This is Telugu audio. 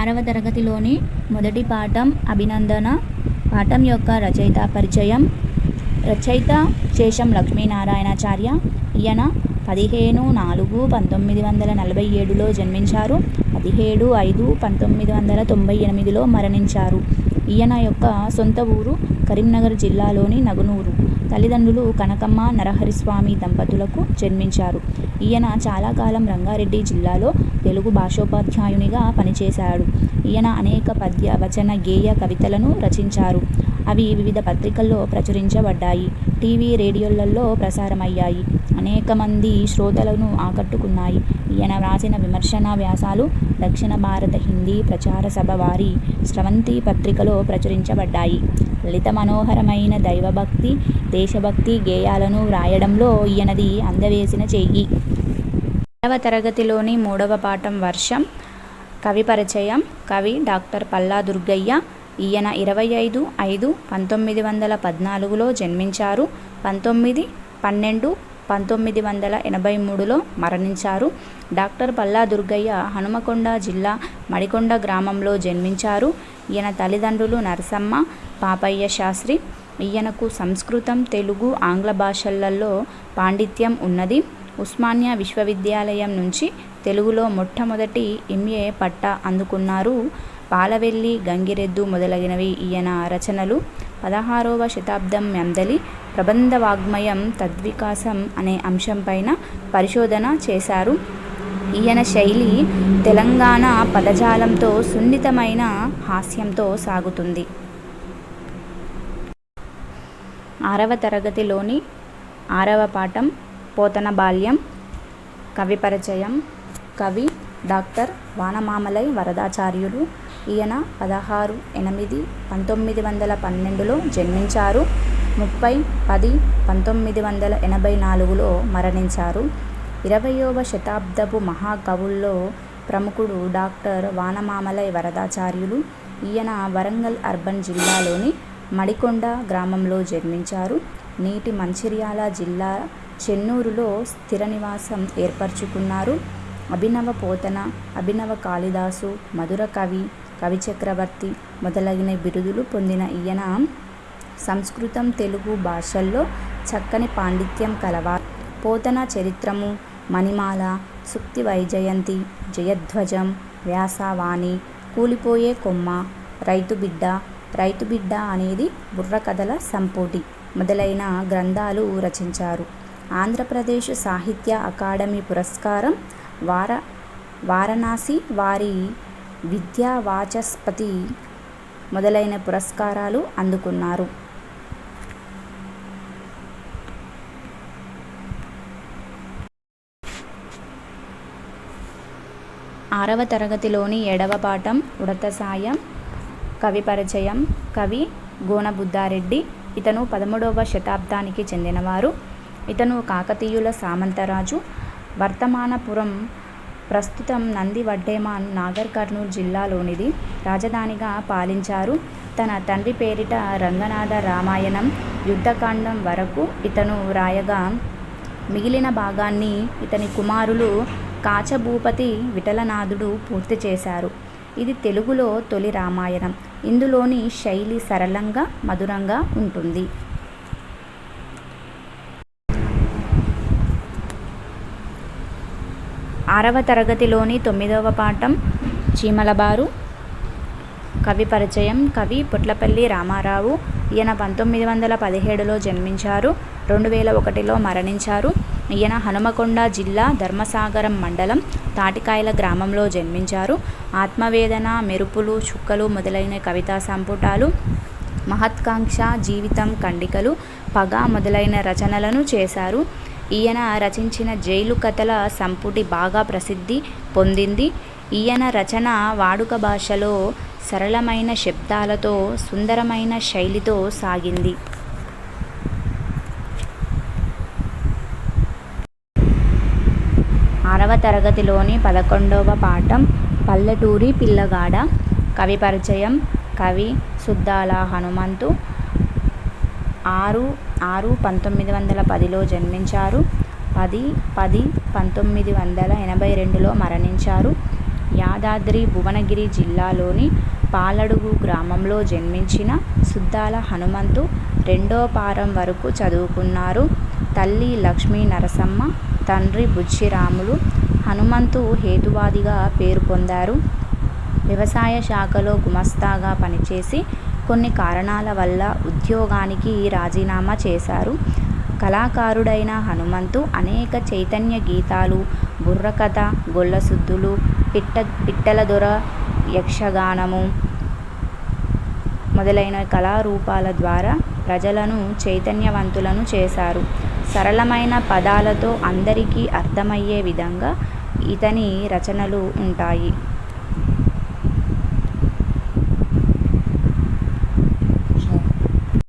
ఆరవ తరగతిలోని మొదటి పాఠం అభినందన. పాఠం యొక్క రచయిత పరిచయం. రచయిత శేషం లక్ష్మీనారాయణాచార్య. ఈయన పదిహేను నాలుగు పంతొమ్మిది వందల నలభై ఏడులో జన్మించారు. పదిహేడు ఐదు పంతొమ్మిది వందల తొంభై ఎనిమిదిలో మరణించారు. ఈయన యొక్క సొంత ఊరు కరీంనగర్ జిల్లాలోని నగునూరు. తల్లిదండ్రులు కనకమ్మ నరహరిస్వామి దంపతులకు జన్మించారు. ఈయన చాలా కాలం రంగారెడ్డి జిల్లాలో తెలుగు భాషోపాధ్యాయునిగా పనిచేశాడు. ఈయన అనేక పద్య వచన గేయ కవితలను రచించారు. అవి వివిధ పత్రికల్లో ప్రచురించబడ్డాయి. టీవీ రేడియోలలో ప్రసారమయ్యాయి. అనేక మంది శ్రోతలను ఆకట్టుకున్నాయి. ఈయన వ్రాసిన విమర్శనా వ్యాసాలు దక్షిణ భారత హిందీ ప్రచార సభ వారి స్రవంతి పత్రికలో ప్రచురించబడ్డాయి. లలిత మనోహరమైన దైవభక్తి దేశభక్తి గేయాలను వ్రాయడంలో ఈయనది అందవేసిన చెయ్యి మూడవ తరగతిలోని మూడవ పాఠం వర్షం కవి పరిచయం కవి డాక్టర్ పల్లా దుర్గయ్య. ఈయన ఇరవై ఐదు ఐదు పంతొమ్మిది వందల పద్నాలుగులో జన్మించారు. పంతొమ్మిది పన్నెండు పంతొమ్మిది వందల ఎనభై మూడులో మరణించారు. డాక్టర్ పల్లా దుర్గయ్య హనుమకొండ జిల్లా మడికొండ గ్రామంలో జన్మించారు. ఈయన తల్లిదండ్రులు నరసమ్మ పాపయ్య శాస్త్రి. ఈయనకు సంస్కృతం తెలుగు ఆంగ్ల భాషలలో పాండిత్యం ఉన్నది. ఉస్మానియా విశ్వవిద్యాలయం నుంచి తెలుగులో మొట్టమొదటి ఎంఏ పట్టా అందుకున్నారు. పాలవెల్లి గంగిరెద్దు మొదలగినవి ఈయన రచనలు. పదహారవ శతాబ్దం మెందలి ప్రబంధ వాగ్మయం తద్వికాసం అనే అంశంపైన పరిశోధన చేశారు. ఈయన శైలి తెలంగాణ పదజాలంతో సున్నితమైన హాస్యంతో సాగుతుంది. ఆరవ తరగతిలోని ఆరవ పాఠం పోతన బాల్యం కవి పరిచయం కవి డాక్టర్ వానమామలై వరదాచార్యులు. ఈయన పదహారు ఎనిమిది పంతొమ్మిది వందల పన్నెండులో జన్మించారు. ముప్పై పది పంతొమ్మిది వందల ఎనభై నాలుగులో మరణించారు. ఇరవయవ శతాబ్దపు మహాకవుల్లో ప్రముఖుడు డాక్టర్ వానమామలై వరదాచార్యులు. ఈయన వరంగల్ అర్బన్ జిల్లాలోని మడికొండ గ్రామంలో జన్మించారు. నీటి మంచిర్యాల జిల్లా చెన్నూరులో స్థిర నివాసం ఏర్పరచుకున్నారు. అభినవ పోతన అభినవ కాళిదాసు మధుర కవి కవి చక్రవర్తి మొదలగిన బిరుదులు పొందిన ఈయన సంస్కృతం తెలుగు భాషల్లో చక్కని పాండిత్యం కలవారు. పోతన చరిత్రము మణిమాల సుక్తి వైజయంతి జయధ్వజం వ్యాసవాణి కూలిపోయే కొమ్మ రైతు బిడ్డ రైతు బిడ్డ అనేది బుర్రకథల సంపోటి మొదలైన గ్రంథాలు రచించారు. ఆంధ్రప్రదేశ్ సాహిత్య అకాడమీ పురస్కారం వార వారణాసి వారి విద్యా వాచస్పతి మొదలైన పురస్కారాలు అందుకున్నారు. ఆరవ తరగతిలోని ఏడవ పాఠం ఉడత సాయం కవి పరిచయం కవి గోనబుద్ధారెడ్డి ఇతను పదమూడవ శతాబ్దానికి చెందినవారు. ఇతను కాకతీయుల సామంతరాజు. వర్తమానపురం ప్రస్తుతం నంది వడ్డేమాన్ నాగర్ కర్నూలు జిల్లాలోనిది రాజధానిగా పాలించారు. తన తండ్రి పేరిట రంగనాథ రామాయణం యుద్ధకాండం వరకు ఇతను రాయగా మిగిలిన భాగాన్ని ఇతని కుమారులు కాచభూపతి విఠలనాథుడు పూర్తి చేశారు. ఇది తెలుగులో తొలి రామాయణం. ఇందులోని శైలి సరళంగా మధురంగా ఉంటుంది. ఆరవ తరగతిలోని తొమ్మిదవ పాఠం చీమలబారు. కవి పరిచయం. కవి పుట్లపల్లి రామారావు. ఈయన పంతొమ్మిది వందల పదిహేడులో జన్మించారు. రెండు వేల ఒకటిలో మరణించారు. ఈయన హనుమకొండ జిల్లా ధర్మసాగరం మండలం తాటికాయల గ్రామంలో జన్మించారు. ఆత్మవేదన మెరుపులు చుక్కలు మొదలైన కవితా సంపుటాలు మహత్కాంక్ష జీవితం కండికలు పగ మొదలైన రచనలను చేశారు. ఈయన రచించిన జైలు కథల సంపుటి బాగా ప్రసిద్ధి పొందింది. ఈయన రచన వాడుక భాషలో సరళమైన శబ్దాలతో సుందరమైన శైలితో సాగింది. ఆరవ తరగతిలోని పదకొండవ పాఠం పల్లెటూరి పిల్లగాడ కవి పరిచయం కవి సుద్దాల హనుమంతు. ఆరు ఆరు పంతొమ్మిది వందల పదిలో జన్మించారు పది పది పంతొమ్మిది వందల ఎనభై రెండులో మరణించారు యాదాద్రి భువనగిరి జిల్లాలోని పాలడుగు గ్రామంలో జన్మించిన సుద్దాల హనుమంతు రెండో పారం వరకు చదువుకున్నారు. తల్లి లక్ష్మీ నరసమ్మ, తండ్రి బుచ్చిరాములు. హనుమంతు హేతువాదిగా పేరు పొందారు. వ్యవసాయ శాఖలో గుమస్తాగా పనిచేసి కొన్ని కారణాల వల్ల ఉద్యోగానికి రాజీనామా చేశారు. కళాకారుడైన హనుమంతు అనేక చైతన్య గీతాలు, బుర్రకథ, గొల్లసుద్దులు, పిట్టలదొర యక్షగానము మొదలైన కళారూపాల ద్వారా ప్రజలను చైతన్యవంతులను చేశారు. సరళమైన పదాలతో అందరికీ అర్థమయ్యే విధంగా ఇతని రచనలు ఉంటాయి.